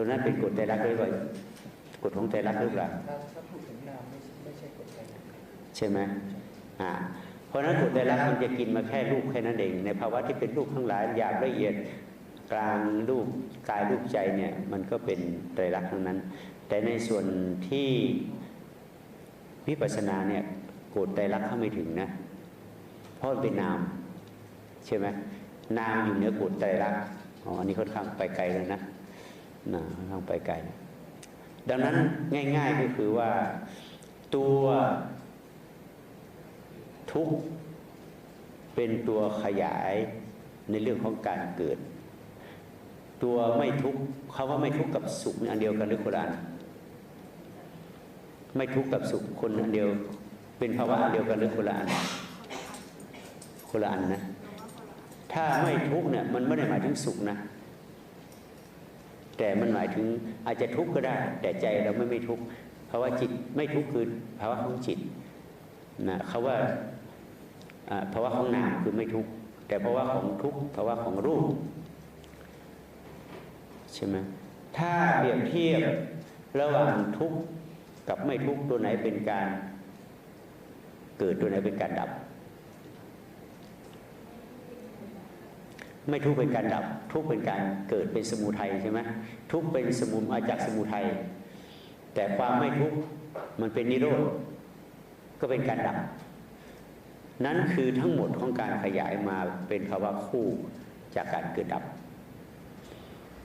ตัวนั้นเป็นกฎใจรักด้วยว่ากฎของใจรักหรือเปล่าใช่ไหมอ่าเพราะนั้นกฎใจรักมันจะกินมาแค่รูปแค่นั้นเอง ในภาวะที่เป็นรูปทั้งหลายหยาบละเอียดกลางรูปกายรูปใจเนี่ยมันก็เป็นไตรลักษณ์ทั้งนั้น แต่ในส่วนที่วิปัสสนาเนี่ยกฎไตรลักษณ์เข้าไม่ถึงนะเพราะเป็นนาม ใช่ไหมนามอยู่เหนือกฎไตรลักษณ์อ๋ออันนี้ค่อนข้างไปไกลแล้วนะ นะค่อนข้างไปไกล ดังนั้นง่าย ๆก็คือว่าตัวทุกข์เป็นตัวขยายในเรื่องของการเกิด ตัวไม่ทุกข์คาว่าไม่ทุกข์กับสุขอันเดียวกันหรือคนละอันไม่ทุกข์กับสุขคนอันเดียว เป็นภาวะอันเดียวกันหรือคนละอันคนละอันนะถ้าไม่ทุกข์เนี่ยมันไม่ได้หมายถึงสุขนะ แต่มันหมายถึงอาจจะทุกข์ก็ได้ แต่ใจเราไม่ไม่ทุกข์เพราะว่าจิตไม่ทุกข์คือภาวะของจิตนะเขาว่าอ่าภาวะของนามคือไม่ทุกข์แต่ภาวะของทุกข์ภาวะของรูปใช่ไหมถ้าเปรียบเทียบระหว่างทุกข์กับไม่ทุกข์ตัวไหนเป็นการ เกิดตัวไหนเป็นการดับ ไม่ทุกข์เป็นการดับ ทุกข์เป็นการเกิดเป็นสมุทัยใช่ไหมทุกข์เป็นสมุนมาจากสมุทัยแต่ความไม่ทุกข์มันเป็นนิโรธก็เป็นการดับ นั้นคือทั้งหมดของการขยายมาเป็นภาวะคู่จากการเกิดดับ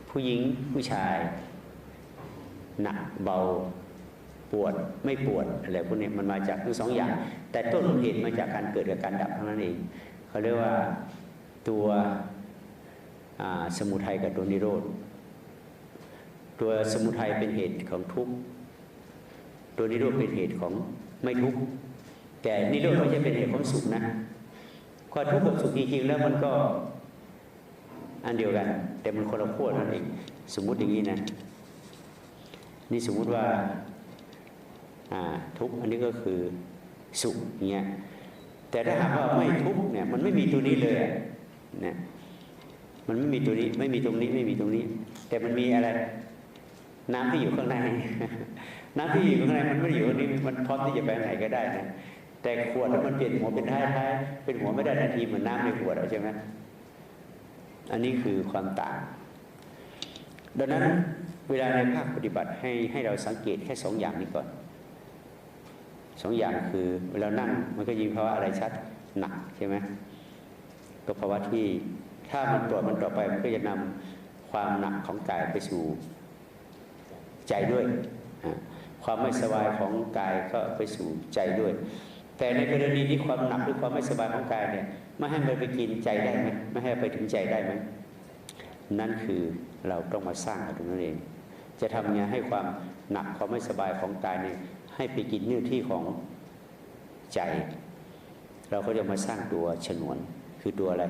ผู้หญิงผู้ชาย หนักเบาปวดไม่ปวดอะไรพวกนี้มันมาจากทั้งสองอย่าง แต่ต้นเหตุมาจากการเกิดกับการดับเท่านั้นเองเขาเรียกว่าตัว สมุทัยกับตัวนิโรธ ตัวสมุทัยเป็นเหตุของทุกข์ตัวนิโรธเป็นเหตุของไม่ทุกข์แต่นิโรธไม่ใช่เป็นเหตุของสุขนะความทุกข์กับสุขจริงๆแล้วมันก็อันเดียวกัน แต่มันคนละขั้วนั่นเองสมมุติอย่างนี้นะ นี่สมมุติว่าทุกข์อันนี้ก็คือสุขเงี้ยแต่ถ้าหากว่าไม่ทุกข์เนี่ยมันไม่มีตัวนี้เลยอะเนี่ย มันไม่มีตัวนี้ ไม่มีตรงนี้ไม่มีตรงนี้ แต่มันมีอะไร น้ำที่อยู่ข้างใน น้ำที่อยู่ข้างในมันไม่ได้อยู่ตรงนี้มันพร้อมที่จะไปไหนก็ได้นะแต่ขวดถ้ามันเปลี่ยนหัวเป็นท้ายท้ายเป็นหัวไม่ได้ทันทีเหมือนน้ำในขวดเอใช่ไหมอันนี้คือความต่าง ดังนั้นเวลาในภาคปฏิบัติให้ให้เราสังเกตแค่สองอย่างนี้ก่อนสองอย่างคือเวลานั่งมันก็ยิงภาวะอะไรชัดหนักใช่ไหมก็ภาวะที่ ถ้ามันตรวจมันต่อไปมันก็จะนำความหนักของกายไปสู่ใจด้วย ความไม่สบายของกายก็ไปสู่ใจด้วย แต่ในกรณีที่ความหนักหรือความไม่สบายของกายเนี่ยไม่ให้มันไปกินใจได้ไหมไม่ให้ไปถึงใจได้ไหมนั่นคือเราต้องมาสร้างตรงนั้นเอง จะทำยังไงให้ความหนักความไม่สบายของกายเนี่ยให้ไปกินเนื้อที่ของใจ เราก็จะมาสร้างตัวฉนวนคือตัวอะไร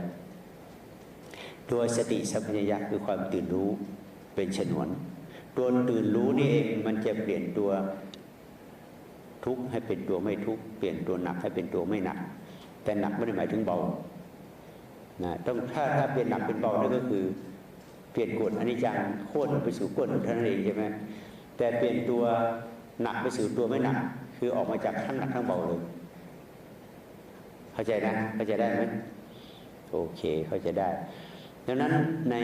ตัวสติสัมปชัญญะคือความตื่นรู้เป็นฉนวน ตัวตื่นรู้นี่เองมันจะเปลี่ยนตัวทุกข์ให้เป็นตัวไม่ทุกข์เปลี่ยนตัวหนักให้เป็นตัวไม่หนัก แต่หนักไม่ได้หมายถึงเบานะต้องถ้าถ้าเปลี่ยนหนักเป็นเบานั่นก็คือเปลี่ยนกฎอนิจจังโคตรไปสู่กฎเท่านั้นเองใช่ไหมแต่เปลี่ยนตัวหนักไปสู่ตัวไม่หนัก คือออกมาจากทั้งหนักทั้งเบาเลยเข้าใจนะเข้าใจได้ไหมโอเคเข้าใจได้ ดังนั้นใน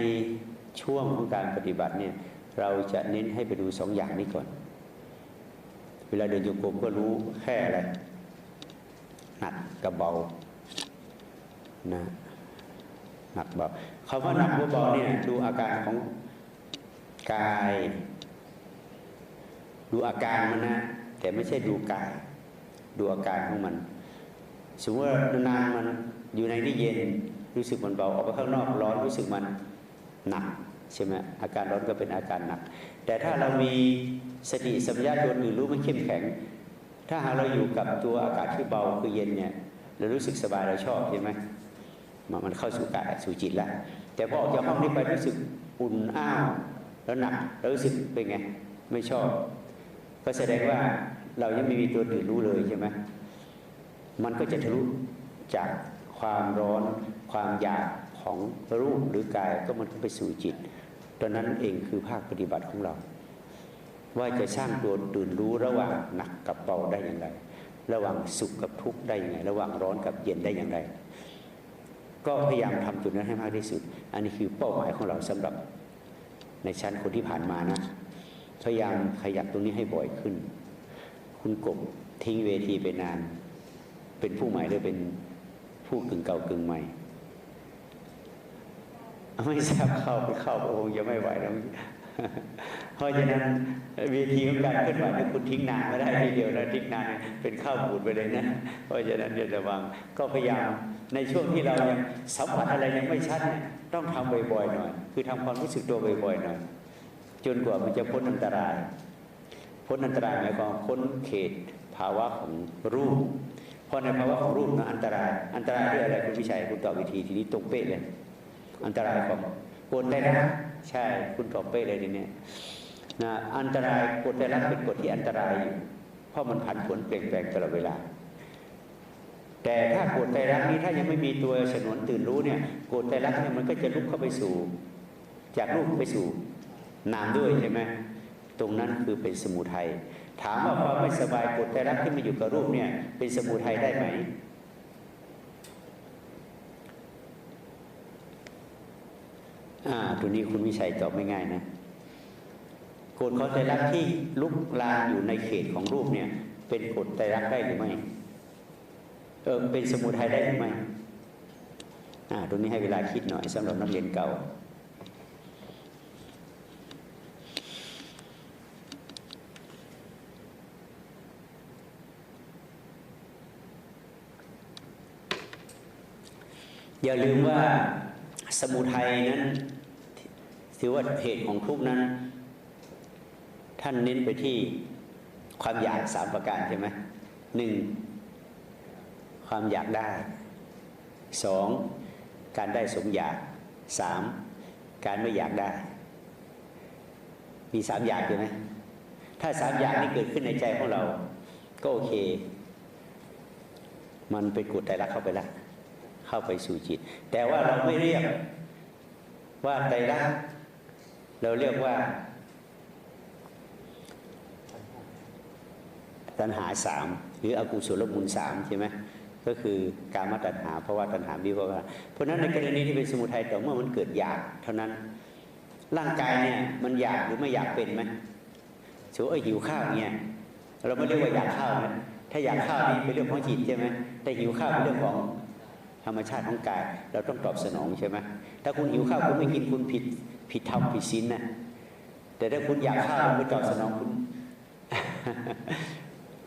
ช่วงของการปฏิบัติเนี่ยเราจะเน้นให้ไปดูสองอย่างนี้ก่อน เวลาเดินโยกมก็รู้แค่อะไรหนักกับเบานะหนักเบาคำว่าหนักกับเบาเนี่ยดูอาการของกาย ดูอาการมันนะแต่ไม่ใช่ดูกาย ดูอาการของมันสมมติว่านานมันอยู่ในที่เย็น รู้สึกมันเบาออกไปข้างนอกร้อนรู้สึกมันหนักใช่ไหมอาการร้อนก็เป็นอาการหนัก แต่ถ้าเรามีสติสัมปชัญญะตัวอื่นรู้มันเข้มแข็ง ถ้าหาเราอยู่กับตัวอากาศที่เบาคือเย็นเนี่ยเรารู้สึกสบายเราชอบใช่ไหมมันมันเข้าสู่กายสู่จิตแล้วแต่พอออกจากห้องนี้ไปรู้สึกอุ่นอ้าวแล้วหนักแล้วรู้สึกเป็นไงไม่ชอบ ก็แสดงว่าเรายังไม่มีตัวตื่นรู้เลยใช่ไหมมันก็จะทะลุจาก ความร้อนความอยากของรูปหรือกายก็มันก็ไปสู่จิตตอนนั้นเองคือภาคปฏิบัติของเรา ว่าจะสร้างตัวตื่นรู้ระหว่างหนักกับเบาได้อย่างไร ระหว่างสุขกับทุกข์ได้อย่างไร ระหว่างร้อนกับเย็นได้อย่างไร ก็พยายามทำจุดนั้นให้มากที่สุด อันนี้คือเป้าหมายของเราสำหรับในชั้นคนที่ผ่านมานะพยายามขยับตรงนี้ให้บ่อยขึ้น คุณกบทิ้งเวทีไปนาน เป็นผู้ใหม่หรือเป็น ผู้กึ่งเก่ากึ่งใหม่ไม่ทราบเข้าไปเข้าก็คงจะไม่ไหวแล้วเพราะฉะนั้นเวทีของการเคลื่อนไหวนี่คุณทิ้งนานไม่ได้ทีเดียวนะทิ้งนานเป็นข้าวบูดไปเลยนะเพราะฉะนั้นอย่าระวังก็พยายามในช่วงที่เรายังสัมผัสอะไรยังไม่ชัดต้องทำบ่อยๆหน่อย คือทำความรู้สึกตัวบ่อยๆหน่อยจนกว่ามันจะพ้นอันตราย พ้นอันตรายหมายความพ้นเขตภาวะของรูป เพราะในภาวะของรูปนะอันตราย อันตรายที่อะไรคุณวิชัยคุณตอบวิธีทีนี้ตรงเป๊ะเลย อันตรายของกฎไตรลักษณ์ใช่คุณตอบเป๊ะเลยทีเนี้ยนะอันตรายกฎไตรลักษณ์เป็นกฎที่อันตรายอยู่เพราะมันผันผวนเปลี่ยนแปลงตลอดเวลา แต่ถ้ากฎไตรลักษณ์นี้ถ้ายังไม่มีตัวฉนวนตื่นรู้เนี่ยกฎไตรลักษณ์เนี่ยมันก็จะลุกเข้าไปสู่ จากรูปไปสู่นามด้วยใช่ไหมตรงนั้นคือเป็นสมุทัย ถามว่าความไม่สบายกฎไตรลักที่มาอยู่กับรูปเนี่ย เป็นสมุทัยได้ไหม อ่าตัวนี้คุณวิชัยตอบไม่ง่ายนะกฎของไตรลักที่ลุกลามอยู่ในเขตของรูปเนี่ย เป็นกฎไตรลักได้หรือไม่เออเป็นสมุทัยได้หรือไม่อ่าตรงนี้ให้เวลาคิดหน่อยสำหรับนักเรียนเก่า อย่าลืมว่าสมุทัยนั้นถือว่าเหตุของทุกนั้น ท่านเน้นไปที่ความอยากสามประการใช่ไหมหนึ่งความอยากได้สองการได้สมอยากสามการไม่อยากได้ มีสามอย่างใช่ไหมถ้าสามอย่างนี้เกิดขึ้นในใจของเรา ก็โอเค มันเป็นกฎไตรลักเข้าไปแล้ว เข้าไปสู่จิต แต่ว่าเราไม่เรียกว่าไตรลักษณ์เราเรียกว่า ตัณหาสามหรืออกุศลมูลสามใช่ไหมก็คือการมาตัณหาเพราะว่าตัณหาวิภาวะเพราะนั้นในกรณีที่เป็นสมุทัยต่อเมื่อมันเกิดอยากเท่านั้น ร่างกายเนี่ยมันอยากหรือไม่อยากเป็นไหมสมมติว่าหิวข้าวเนี่ยเราไม่เรียกว่าอยากข้าวนะถ้าอยากข้าวนี่เป็นเรื่องของจิตใช่ไหมแต่หิวข้าวเป็นเรื่องของ ธรรมชาติของกาย เราต้องตอบสนองใช่ไหมถ้าคุณหิวข้าวคุณไม่กินคุณผิดผิดธรรมผิดศีลนะแต่ถ้าคุณอยากข้าวคุณตอบสนองคุณ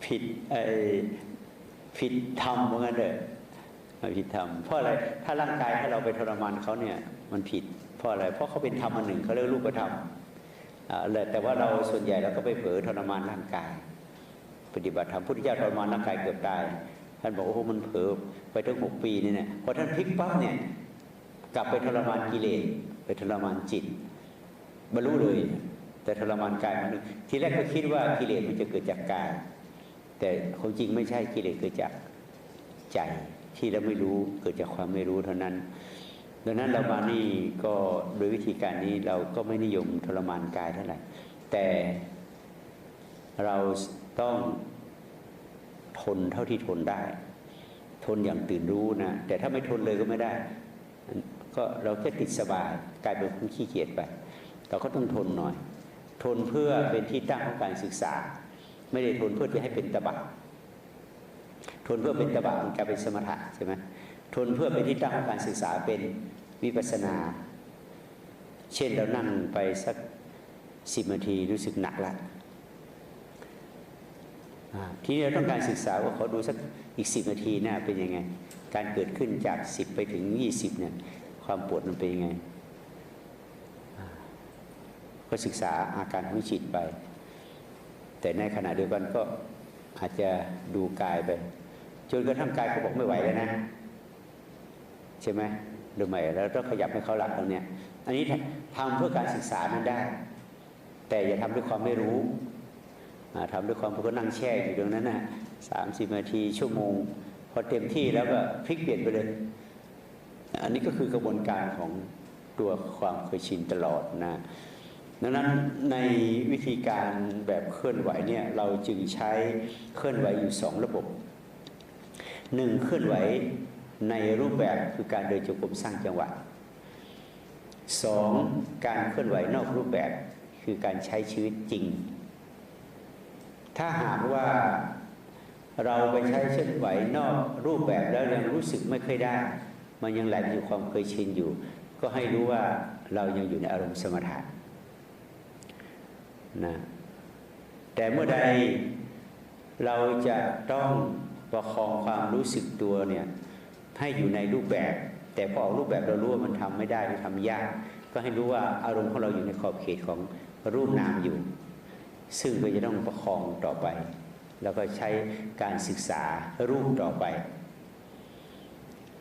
ผิดไอ้ผิดธรรมเหมือนกันเลยผิดธรรมเพราะอะไรถ้าร่างกายถ้าเราไปทรมานเขาเนี่ยมันผิด เพราะอะไรเพราะเขาเป็นธรรมอันหนึ่งเขาเรียกรูปธรรมอ่าแต่ว่าเราส่วนใหญ่เราก็ไปเผลอทรมานร่างกาย ปฏิบัติธรรมพุทธเจ้าทรมานร่างกายเกือบตาย ท่านบอกโอ้โหมันเผลอไปถึงหกปีนี่เนี่ยพอท่านพลิกปั๊บเนี่ยกลับไปทรมานกิเลสไปทรมานจิต บรรลุเลย แต่ทรมานกายมันทีแรกก็คิดว่ากิเลสมันจะเกิดจากกาย แต่ความจริงไม่ใช่กิเลสเกิดจากใจที่เราไม่รู้เกิดจากความไม่รู้เท่านั้น ดังนั้นเรามานี่ก็โดยวิธีการนี้เราก็ไม่นิยมทรมานกายเท่าไหร่แต่เราต้อง ทนเท่าที่ทนได้ ทนอย่างตื่นรู้นะ แต่ถ้าไม่ทนเลยก็ไม่ได้ ก็เราแค่ติดสบายกลายเป็นคนขี้เกียจไป เราก็ต้องทนหน่อย ทนเพื่อเป็นที่ตั้งของการศึกษา ไม่ได้ทนเพื่อจะให้เป็นตบะทนเพื่อเป็นตบะมันกลายเป็นสมถะใช่ไหมทนเพื่อเป็นที่ตั้งของการศึกษาเป็นวิปัสนา เช่นเรานั่งไปสักสิบนาทีรู้สึกหนักละ ทีนี้เราต้องการศึกษาว่าเขาดูสักอีกสิบนาทีหน่าเป็นยังไง การเกิดขึ้นจากสิบไปถึงยี่สิบเนี่ยความปวดมันเป็นยังไง ก็ศึกษาอาการของจิตไป แต่ในขณะเดียวกันก็อาจจะดูกายไปจนกระทั่งกายเขาบอกไม่ไหวแล้วนะ ใช่ไหมหรือไม่แล้วต้องขยับให้เขาหลับตรงเนี้ย อันนี้ทำเพื่อการศึกษานั้นได้ แต่อย่าทำด้วยความไม่รู้ อ่าทำด้วยความเพราะก็นั่งแช่อยู่ตรงนั้นนะสามสิบนาทีชั่วโมงพพอเต็มที่แล้วก็พลิกเปลี่ยนไปเลย อันนี้ก็คือกระบวนการของตัวความเคยชินตลอดนะดังนั้นในวิธีการแบบเคลื่อนไหวเนี่ยเราจึงใช้เคลื่อนไหวอยู่สองระบบหนึ่งเคลื่อนไหวในรูปแบบคือการเดินจงกรมสร้างจังหวะสองการเคลื่อนไหวนอกรูปแบบคือการใช้ชีวิตจริง ถ้าหากว่าเราไปใช้เคลื่นไหวนอกรูปแบบแล้วยังรู้สึกไม่ค่อยได้ มันยังแหลกอยู่ความเคยชินอยู่ ก็ให้รู้ว่าเรายังอยู่ในอารมณ์สมถะนะแต่เมื่อใดเราจะต้องประคองความรู้สึกตัวเนี่ยให้อยู่ในรูปแบบ แต่พอออกรูปแบบเรารู้ว่ามันทำไม่ได้หรือทำยาก ก็ให้รู้ว่าอารมณ์ของเราอยู่ในขอบเขตของรูปนามอยู่ ซึ่งก็จะต้องประคองต่อไป แล้วก็ใช้การศึกษารูปต่อไป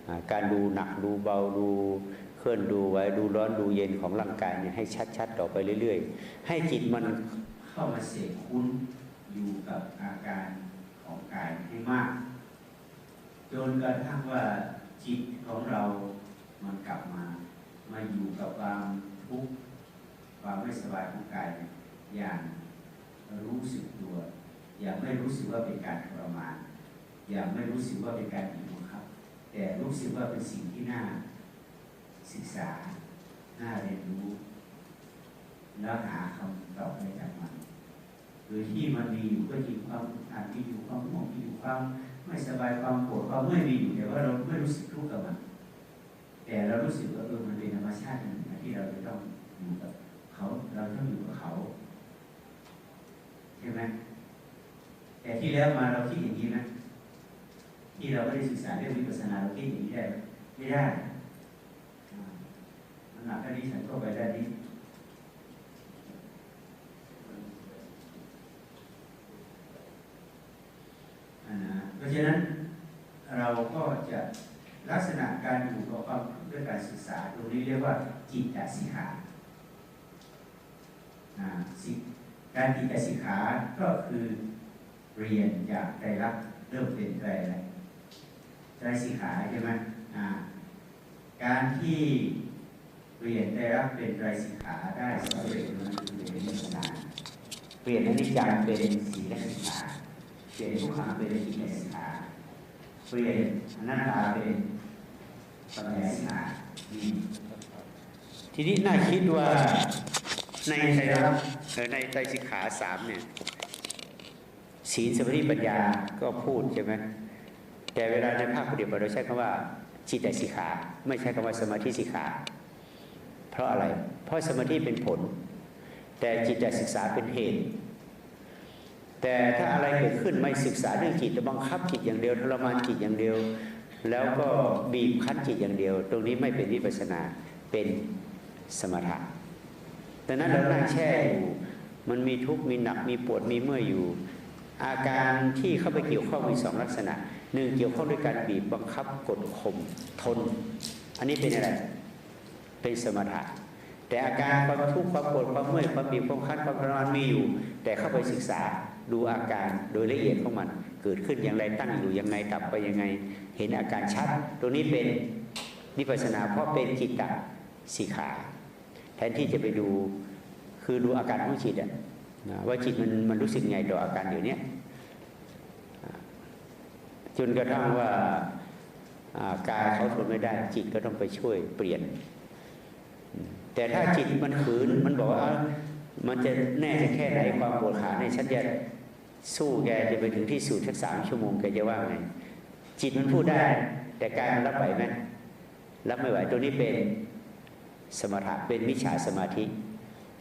อการดูหนักดูเบาดูเคลื่อนดูไว้ดูร้อนดูเย็นของร่างกายเนี่ยให้ชัดๆต่อไปเรื่อย ๆ ให้จิตมันเข้ามาเสพคุ้นอยู่กับอาการของกายให้มาก จนกระทั่งว่าจิตของเรามันกลับมามาอยู่กับความทุกข์ความไม่สบายของกายอย่าง รู้สึกตัว อย่าไม่รู้สึกว่าเป็นการทรมาน อย่าไม่รู้สึกว่าเป็นการบีบบังคับ แต่รู้สึกว่าเป็นสิ่งที่น่าศึกษา น่าเรียนรู้ แล้วหาคำตอบให้จากมันโดยที่มันมีอยู่ก็จริงความอาจมีอยู่ความง่วงมีอยู่ความไม่สบายความปวดความเมื่อยมีอยู่แต่ว่าเราไม่รู้สึกทุกข์กับมันแต่เรารู้สึกว่าเออมันเป็นธรรมชาติหนึ่งนะที่เราจะต้องอยู่กับเขาเราต้องอยู่กับเขา ช่ไหมแต่ที่แล้วมาเราคิดอย่างนี้ไหมที่เราไม่ได้ศึกษาเรื่องวิปัสสนาเราคิดอย่างนี้ได้ไหมไม่ได้อ่ามันหนักด้านนี้ฉันก็ไปด้านนี้ อ่าเพราะฉะนั้นเราก็จะลักษณะการอยู่กับความด้วยการศึกษาตรงนี้เรียกว่าจิตตสิกขาอ่าสิ การจิตตสิกขาก็คือเรียนจากไตรลักษณ์เริ่มเป็นไตรอะไรไตรสิกขาใช่ไหมอ่าการที่เรียนไตรลักษณ์เป็นไตรสิกขาได้สำเร็จนั้นคือเรียนวิสสนเปลี่ยนนิจจังเป็นสีลสิกขาเปลี่ยนทุกขังเป็นอิเลสิกขาเปลี่ยนอนัตตาเป็นปัญญาสิกขาทีนี้น่าคิดว่าในไตรลักษณ์ ในไตรสิกขาสามเนี่ยศีลสมาธิปัญญาก็พูดใช่ไหมแต่เวลาในภาคปฏิบัติเราใช้คำว่าจิตตสิกขา ไม่ใช้คำว่าสมาธิสิกขา เพราะอะไร เพราะสมาธิเป็นผล แต่จิตตศึกษาเป็นเหตุ แต่ถ้าอะไรเกิดขึ้นไม่ศึกษาเรื่องจิตจะบังคับจิตอย่างเดียวทรมานจิตอย่างเดียว แล้วก็บีบคั้นจิตอย่างเดียว ตรงนี้ไม่เป็นวิปัสนาเป็นสมถะ ดังนั้นเรานั่งแช่อยู่มันมีทุกข์มีหนักมีปวดมีเมื่อยอยู่ อาการที่เข้าไปเกี่ยวข้องมีสองลักษณะหนึ่งเกี่ยวข้องด้วยการบีบบังคับกดข่มทน อันนี้เป็นอะไร เป็นสมถะแต่อาการความทุกข์ความปวดความเมื่อยความบีบความคั้นความทรมานมีอยู่ แต่เข้าไปศึกษาดูอาการโดยละเอียดของมัน เกิดขึ้นอย่างไรตั้งอยู่ยังไงดับไปยังไง เห็นอาการชัด ตรงนี้เป็นนิพพานาเพราะเป็นจิตตสิกขา แทนที่จะไปดูคือดูอาการของจิตอะนะว่าจิตมันมันรู้สึกไงต่ออาการอยู่เนี้ยอ่าจนกระทั่งว่าอ่ากายเขาทนไม่ได้ จิตก็ต้องไปช่วยเปลี่ยน แต่ถ้าจิตมันขืนมันบอกว่าเอ้ามันจะแน่จะแค่ไหนความปวดขาในยฉันจะสู้แกจะไปถึงที่สุดสักสามชั่วโมงแกจะว่าไง จิตมันพูดได้ แต่กายมันรับไหวไหมรับไม่ไหวตัวนี้เป็น สมถะเป็นมิจฉาสมาธิ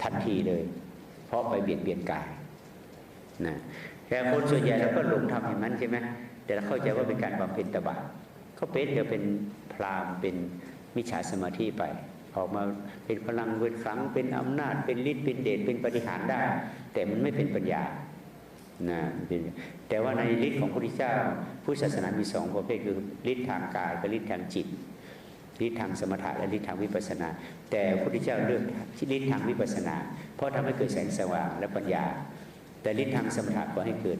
ทันทีเลย เพราะไปเบียดเบียนกายนะแต่คนส่วนใหญ่เราก็หลงทำอย่างนั้นใช่ไหมแต่เราเข้าใจว่าเป็นการบำเพ็ญตบะก็เป็นเดี๋ยวเป็นพรามเป็นมิจฉาสมาธิไป ออกมาเป็นพลังเป็นครั้งเป็นอำนาจ เป็นฤทธิ์เป็นเดชเป็นปฏิหารได้ แต่มันไม่เป็นปัญญานะแต่ว่าในฤทธิ์ของพระพุทธเจ้าพุทธศาสนามีสองประเภทคือฤทธิ์ทางกายกับฤทธิ์ทางจิต ฤทธิ์ทางสมถะและฤทธิ์ทางวิปัสนา แต่พระพุทธเจ้าเลือกที่ฤทธิ์ทางวิปัสนา เพราะทำให้เกิดแสงสว่างและปัญญา แต่ฤทธิ์ทางสมถะก็ให้เกิด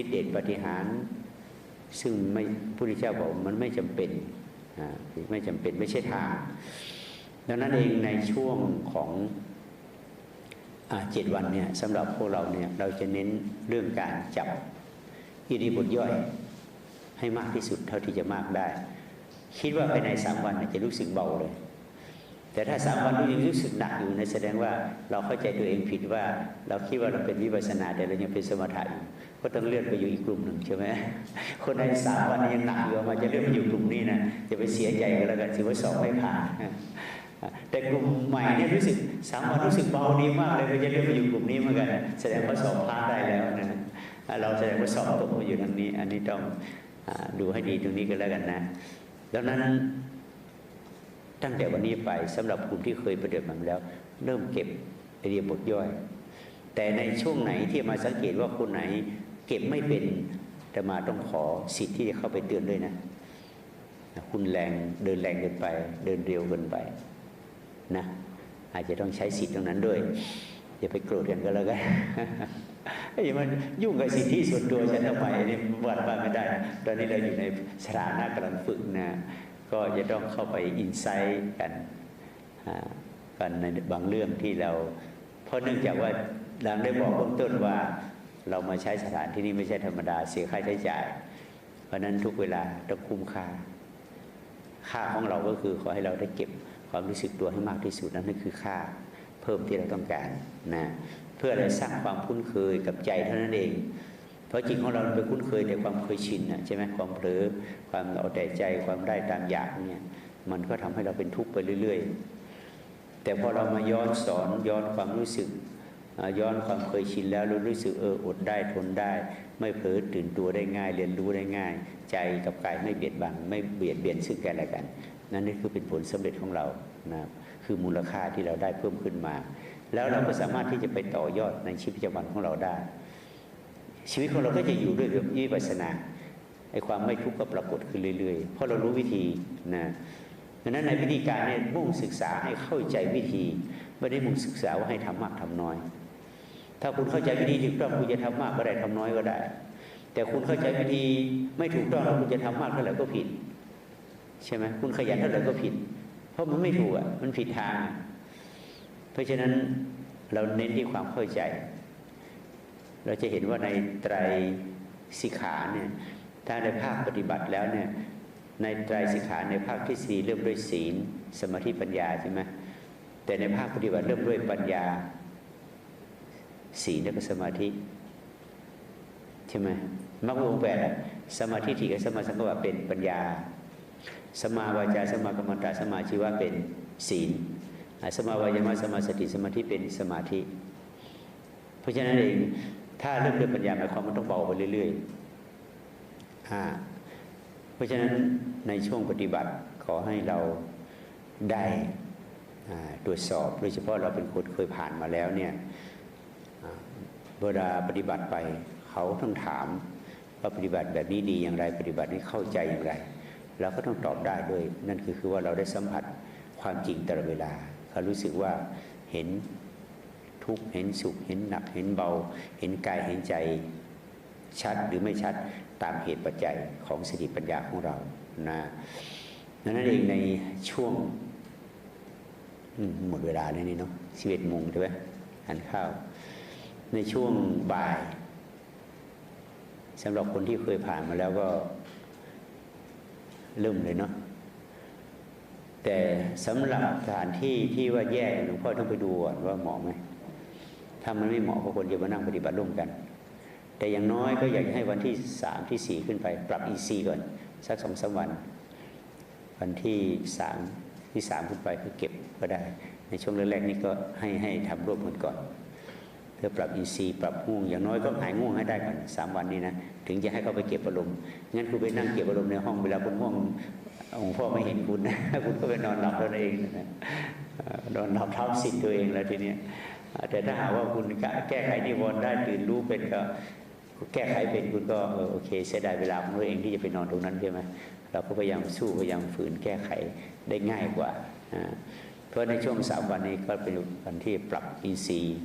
ฤทธิ์เดชปฏิหาร ซึ่งไม่พระพุทธเจ้าบอกมันไม่จำเป็นไม่จำเป็นไม่ใช่ทาง ดังนั้นเองในช่วงของเจ็ดวันเนี่ยสำหรับพวกเราเนี่ยเราจะเน้นเรื่องการจับอิริยาบทย่อยให้มากที่สุดเท่าที่จะมากได้ คิดว่าภายในสามวันจะรู้สึกเบาเลย แต่ถ้าสามวันเรายังรู้สึกหนักอยู่นยแสดงว่าเราเข้าใจตัวเองผิดว่า เราคิดว่าเราเป็นวิปัสนาแต่เรายังเป็นสมถะอยู่ก็ต้องเลื่อนไปอยู่อีกกลุ่มหนึ่งใช่ไหมคนในสามวันยังหนักอยู่มันจะเลื่อนไปอยู่กลุ่มนี้นะจะไปเสียใจกันแล้วกันถือว่าสอบไม่ผ่านแต่กลุ่มใหม่เนี่ยรู้สึกสามวันรู้สึกเบาดีมากเลยก็จะเลื่อนไปอยู่กลุ่มนี้เหมือนกัน แสดงว่าสอบผ่านได้แล้วนะเราแสดงว่าสอบตกมาอยู่ทางนี้ อันนี้ต้องดูให้ดีตรงนี้ก็แล้วกันนะ ดังนั้นตั้งแต่วันนี้ไปสำหรับกลุ่มที่เคยปฏิบัติมาแล้ว เริ่มเก็บไอเดียบทย่อย แต่ในช่วงไหนที่มาสังเกตว่าคนไหน เก็บไม่เป็นแต่มาต้องขอสิทธิ์ที่จะเข้าไปเตือนด้วยนะคุณแรงเดินแรงเกินไป เดินเร็วเกินไปนะอาจจะต้องใช้สิทธิ์ตรงนั้นด้วยอย่าไปโกรธกันก็แล้วกัน ไอ้มันยุ่งกับสิทธิส่วนตัวฉันทำไมอันนี่วัดบ้านไม่ได้นะตอนนี้เราอยู่ในสถานะกำลังฝึกนะ ก็จะต้องเข้าไปอินไซต์กันกันในบางเรื่องที่เรา เพราะเนื่องจากว่าดังได้บอกเบื้องต้นว่า เรามาใช้สถานที่นี้ไม่ใช่ธรรมดาเสียค่าใช้จ่าย เพราะนั้นทุกเวลาต้องคุ้มค่า ค่าของเราก็คือขอให้เราได้เก็บความรู้สึกตัวให้มากที่สุดนั่นก็คือค่าเพิ่มที่เราต้องการนะ พื่ออะไรสร้างความคุ้นเคยกับใจเท่านั้นเอง เพราะจิตของเราไปคุ้นเคยแต่ความเคยชินนะใช่ไหมความเผลอความเอาแต่ใจความได้ตามอยากเนี่ยมันก็ทำให้เราเป็นทุกข์ไปเรื่อย ๆ แต่พอเรามาย้อนสอนย้อนความรู้สึกย้อนความเคยชินแล้วเรารู้สึกเอออดได้ทนได้ ไม่เผลอตื่นตัวได้ง่าย เรียนรู้ได้ง่าย ใจกับกายไม่เบียดบังไม่เบียดเบียนซึ่งกันและกัน นั่นนี่คือเป็นผลสำเร็จของเรานะครับคือมูลค่าที่เราได้เพิ่มขึ้นมา แล้วเราก็สามารถที่จะไปต่อยอดในชีวิตประจำวันของเราได้ ชีวิตของเราก็จะอยู่ด้วยวิปัสสนาไอ้ความไม่ทุกข์ก็ปรากฏขึ้นเรื่อยๆ เพราะเรารู้วิธีนะดังนั้นในวิธีการเนี่ยมุ่งศึกษาให้เข้าใจวิธี ไม่ได้มุ่งศึกษาว่าให้ทำมากทำน้อย ถ้าคุณเข้าใจวิธีถูกต้องคุณจะทำมากก็ได้ทำน้อยก็ได้ แต่คุณเข้าใจวิธีไม่ถูกต้องแล้วคุณจะทำมากเท่าไหร่ก็ผิด ใช่ไหมคุณขยันเท่าไหร่ก็ผิด เพราะมันไม่ถูกอะมันผิดทาง เพราะฉะนั้นเราเน้นที่ความเข้าใจ เราจะเห็นว่าในไตรสิกขาเนี่ยถ้าในภาคปฏิบัติแล้วเนี่ยในไตรสิกขาในภาคที่สี่เริ่มด้วยศีล สมาธิปัญญาใช่ไหมแต่ในภาคปฏิบัติเริ่มด้วยปัญญา ศีลและก็สมาธิใช่ไหมมรรคองแปดอะสมาธิที่กับสมาสังกัปปะเป็นปัญญา สมาวาจาสมากรรมตาสมาชีวะเป็นศีลสมาวายามะสมาสติสมาธิเป็นสมาธิ เพราะฉะนั้นเองถ้าเริ่มด้วยปัญญาหมายความมันต้องเบาไปเรื่อยๆอเพราะฉะนั้นในช่วงปฏิบัติขอให้เราได้ตรวจสอบ โดยเฉพาะเราเป็นคนเคยผ่านมาแล้วเนี่ยเวลาปฏิบัติไปเขาต้องถามว่าปฏิบัติแบบนี้ดีอย่างไร ปฏิบัตินี้เข้าใจอย่างไร เราก็ต้องตอบได้ด้วย นั่นคือคือว่าเราได้สัมผัสความจริงตลอดเวลาเขารู้สึกว่าเห็นทุกข์เห็นสุขเห็นหนักเห็นเบา เห็นกายเห็นใจชัดหรือไม่ชัดตามเหตุปัจจัยของสติปัญญาของเรานะนั้นเองในช่วงหมดเวลาแล้วนี่เนาะสิบเอ็ดโมงใช่ไหมทานข้าว ในช่วงบ่ายสำหรับคนที่เคยผ่านมาแล้วก็ เริ่มเลยเนาะแต่สำหรับสถานที่ที่ว่าแยกหลวงพ่อต้องไปดูก่อนว่าเหมาะไหมถ้ามันไม่เหมาะก็ควรจะมานั่งปฏิบัติร่วมกัน แต่อย่างน้อยก็อยากให้วันที่สามที่สี่ขึ้นไป ปรับอีซีก่อน สักสองสามวัน วันที่สามที่สามขึ้นไปก็เก็บก็ได้ ในช่วงแรกๆนี้ก็ให้ให้ทำร่วมกันก่อน พื่อปรับอีซีปรับง่วงอย่างน้อยก็หายง่วงให้ได้ก่อนสามวันนี้นะถึงจะให้เขาไปเก็บอารมณ์งั้นคุณไปนั่งเก็บอารมณ์ในห้องเวลาคุณง่วงองค์พ่อไม่เห็นคุณนะคุณก็ไปนอนหลับตัวเองนะเอ่อนอนหลับทับสิทธิ์ตัวเองแล้วทีเนี้ยแต่ถ้าหากว่าคุณแก้ไขนิวรณ์ได้ตื่นรู้เป็นก็แก้ไขเป็นคุณก็โอเคเสียดายเวลาของตัวเองที่จะไปนอนตรงนั้นใช่ไหมเราก็พยายามสู้พยายามฝืนแก้ไขได้ง่ายกว่าอ่าเพราะในช่วงสามวันนี้ก็เป็นวันที่ปรับอินทรีย์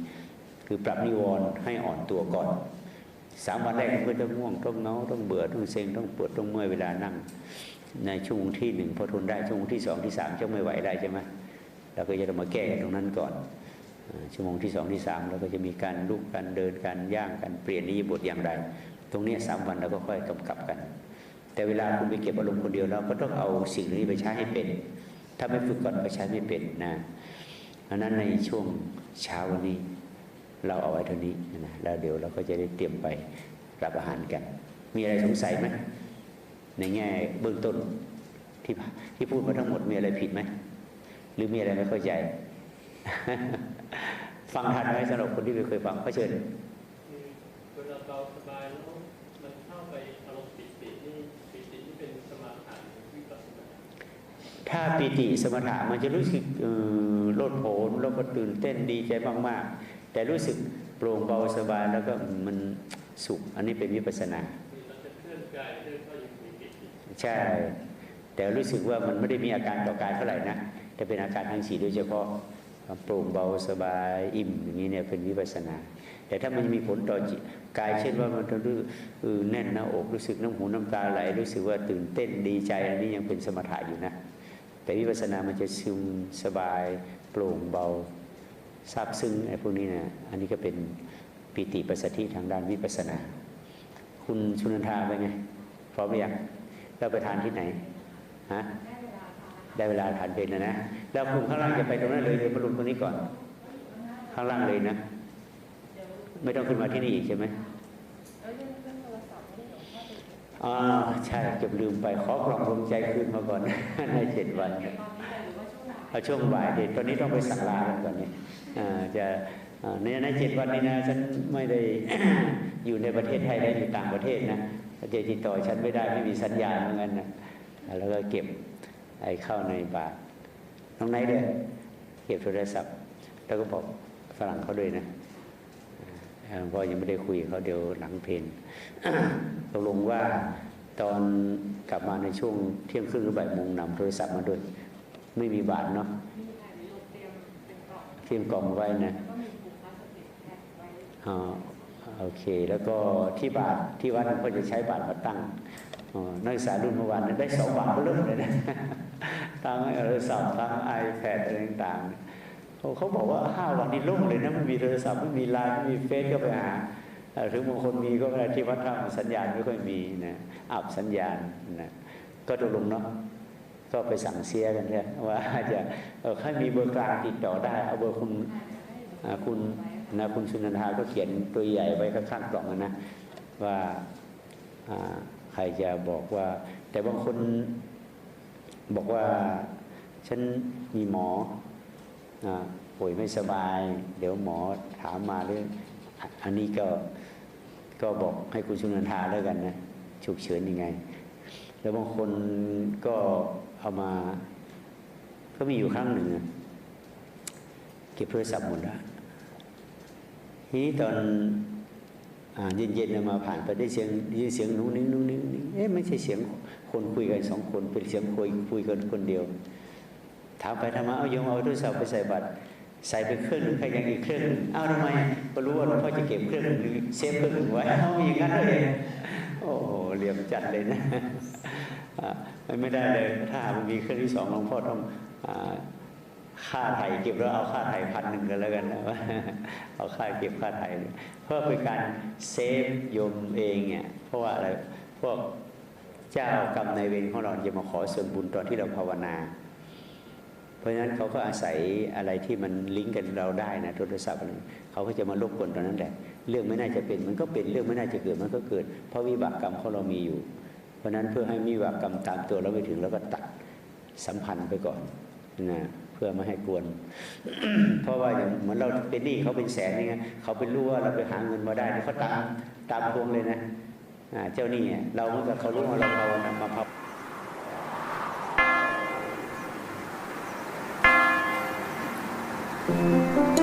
คือปรับนิวรณ์ให้อ่อนตัวก่อนสามวันแรกมันก็ต้องง่วงต้องเหงาต้องเบื่อต้องเซ็งต้องปวดต้องเมื่อยเวลานั่ง ในช่วงที่หนึ่งพอทนได้ช่วงที่สองที่สามจะไม่ไหวได้ใช่ไหมเราก็จะต้องมาแก้ตรงนั้นก่อนชั่วโมงที่สองที่สามเราก็จะมีการลุกการเดินการย่างการเปลี่ยนนิยบทอย่างไร ตรงนี้สามวันเราก็ค่อยกำกับกัน แต่เวลาคุณไปเก็บอารมณ์คนเดียวเราก็ต้องเอาสิ่งนี้ไปใช้ให้เป็น ถ้าไม่ฝึกก่อนก็ใช้ไม่เป็นนะอันนั้นในช่วงเช้าวันนี้ เราเอาไว้เท่านี้นะแล้วเดี๋ยวเราก็จะได้เตรียมไปรับอาหารกัน มีอะไรสงสัยไหมในแง่เบื้องต้นที่ที่พูดมาทั้งหมดมีอะไรผิดไหมหรือมีอะไรไม่เข้าใจ ฟังทันไหมสำหรับคนที่ไม่เคยฟังก็เชิญคือเวลาเราสบายแล้วมันเข้าไปอารมณ์ปิตินี่ปิติที่เป็นสมาธิหรือวิปัสสนาถ้าปีติสมถะมันจะรู้สึกเอ่อโลดโผนแล้วก็ตื่นเต้นดีใจมากๆ แต่รู้สึกโปร่งเบาสบายแล้วก็มันสุข อันนี้เป็นวิปัสนาใช่ แต่รู้สึกว่ามันไม่ได้มีอาการต่อกายเท่าไหร่นะแต่เป็นอาการทางสีโดยเฉพาะโปร่งเบาสบายอิ่มอย่างนี้เนี่ยเป็นวิปัสนา แต่ถ้ามันมีผลต่อจิตกายเช่นว่ามันรู้แน่นหน้าอกรู้สึกน้ำหูน้ำตาไหล รู้สึกว่าตื่นเต้นดีใจอันนี้ยังเป็นสมถะอยู่นะ แต่วิปัสนามันจะซึมสบายโปร่งเบา ซาบซึ้งไอ้พวกนี้นะอันนี้ก็เป็นปิติปัสสธิทางด้านวิปัสนา คุณชุนันทาเป็นไงพร้อมหรือยังเราไปทานที่ไหนฮะได้เวลาทานเป็นนะนะแล้วกลุ่มข้างล่างจะไปตรงนั้นเลยเดี๋ยวมาลงตรงนี้ก่อน ข้างล่างเลยนะ ไม่ต้องขึ้นมาที่นี่อีกใช่ไหมอ่าใช่เกือบลืมไปขอกล่องลมใจคืนมาก่อนในเจ็ดวัน เอาช่วงบ่ายเด็ดตอนนี้ต้องไปสักลากันก่อนเนี่ยจะอ่าในในเจ็ดวันนี้นะฉันไม่ได้อยู่ในประเทศไทยและอยู่ต่างประเทศนะจะติดต่อฉันไม่ได้ไม่มีสัญญาณเหมือนกันนะแล้วก็เก็บไอ้เข้าในบาทน้องไหนเด้อเก็บโทรศัพท์ แล้วก็บอกฝรั่งเขาด้วยนะเพราะยังไม่ได้คุยเขาเดี๋ยวหลังเพลนตกลงว่าตอนกลับมาในช่วงเที่ยงครึ่งหรือบ่ายโมงนำโทรศัพท์มาด้วย ไม่มีบาทเนาะเตรียมกล่องไว้นะอ๋อโอเค แล้วก็ที่บาทที่วัดก็จะใช้บาทมาตั้งอ๋อนักศึกษารุ่นเมื่อวานได้สองบาทก็เริ่มเลยนะตั้งโทรศัพท์ตั้งไอแพดอะไรต่างๆเขาบอกว่าห้าวันนี้โล่งเลยนะไม่มีโทรศัพท์ไม่มีไลน์ไม่มีเฟซก็ไปหาถึงบางคนมีก็ไม่ได้ที่วัดทำสัญญาณไม่ค่อยมีนะอับสัญญาณนะก็ตกลงเนาะ ก็ไปสั่งเสียกันเนี่ยว่าจะเออให้มีเบอร์กลางติดต่อได้ เอาเบอร์คุณคุณนะคุณสุนันทาก็เขียนตัวใหญ่ไว้ข้างๆกล่องนะว่าใครจะบอกว่า แต่บางคนบอกว่าฉันมีหมอป่วยไม่สบาย เดี๋ยวหมอถามมาเรื่องอันนี้ก็ก็บอกให้คุณสุนันทาแล้วกันนะฉุกเฉินยังไง แล้วบางคนก็ เอามา ก็มีอยู่ครั้งหนึ่งเก็บโทรศัพท์หมดล้วทีนี้ตอนเย็นๆเอามาผ่านไปได้เสียงยินเสียงนู้นนิ้งนู้นนิ้งนิ้งเอ๊ะไม่ใช่เสียงคนคุยกันสองคนเป็นเสียงคุยคุยกันคนเดียว ถามไปทำไมเอาโยมเอาโทรศัพท์ไปใส่บัตรใส่ไปเครื่องนึงใครยังอีกเครื่องนึงอ้าวทำไมก็รู้ว่าหลวงพ่อจะเก็บเครื่องนึงหรือเซฟเครื่องนึงไว้เอาอย่างนั้นเลยโอ้โหเหลี่ยมจัดเลยนะ อ่าไม่ได้เลย ถ้ามันมีเครื่องที่สองหลวงพ่อต้องค่าไถ่เก็บแล้วเอาค่าไถ่พันหนึ่งกันแล้วกันนะว่าเอาค่าเก็บค่าไถ่เพื่อเป็นการเซฟโยมเองเนี่ยเพราะว่าอะไรพวกเจ้ากรรมนายเวรของเราจะมาขอส่วนบุญตอนที่เราภาวนา เพราะฉะนั้นเขาก็อาศัยอะไรที่มันลิงก์กันเราได้นะโทรศัพท์อะไรเขาก็จะมาลบกวนตอนนั้นแหละ เรื่องไม่น่าจะเป็นมันก็เป็นเรื่องไม่น่าจะเกิดมันก็เกิด เพราะวิบากกรรมของเรามีอยู่ เพราะฉะนั้นเพื่อให้มีวิบากกรรมตามตัวเราไม่ถึงแล้วก็ตัดสัมพันธ์ไปก่อนนะเพื่อไม่ให้กวน เพราะว่าอย่างเหมือนเราเป็นหนี้เขาเป็นแสนนี่ไงเขาไปรู้ว่าเราไปหาเงินมาได้เขาตามตามทวงเลยนะอ่าเจ้าหนี้อะเราเมื่อกับเขารู้ว่าเราภาวนามาภาว Thank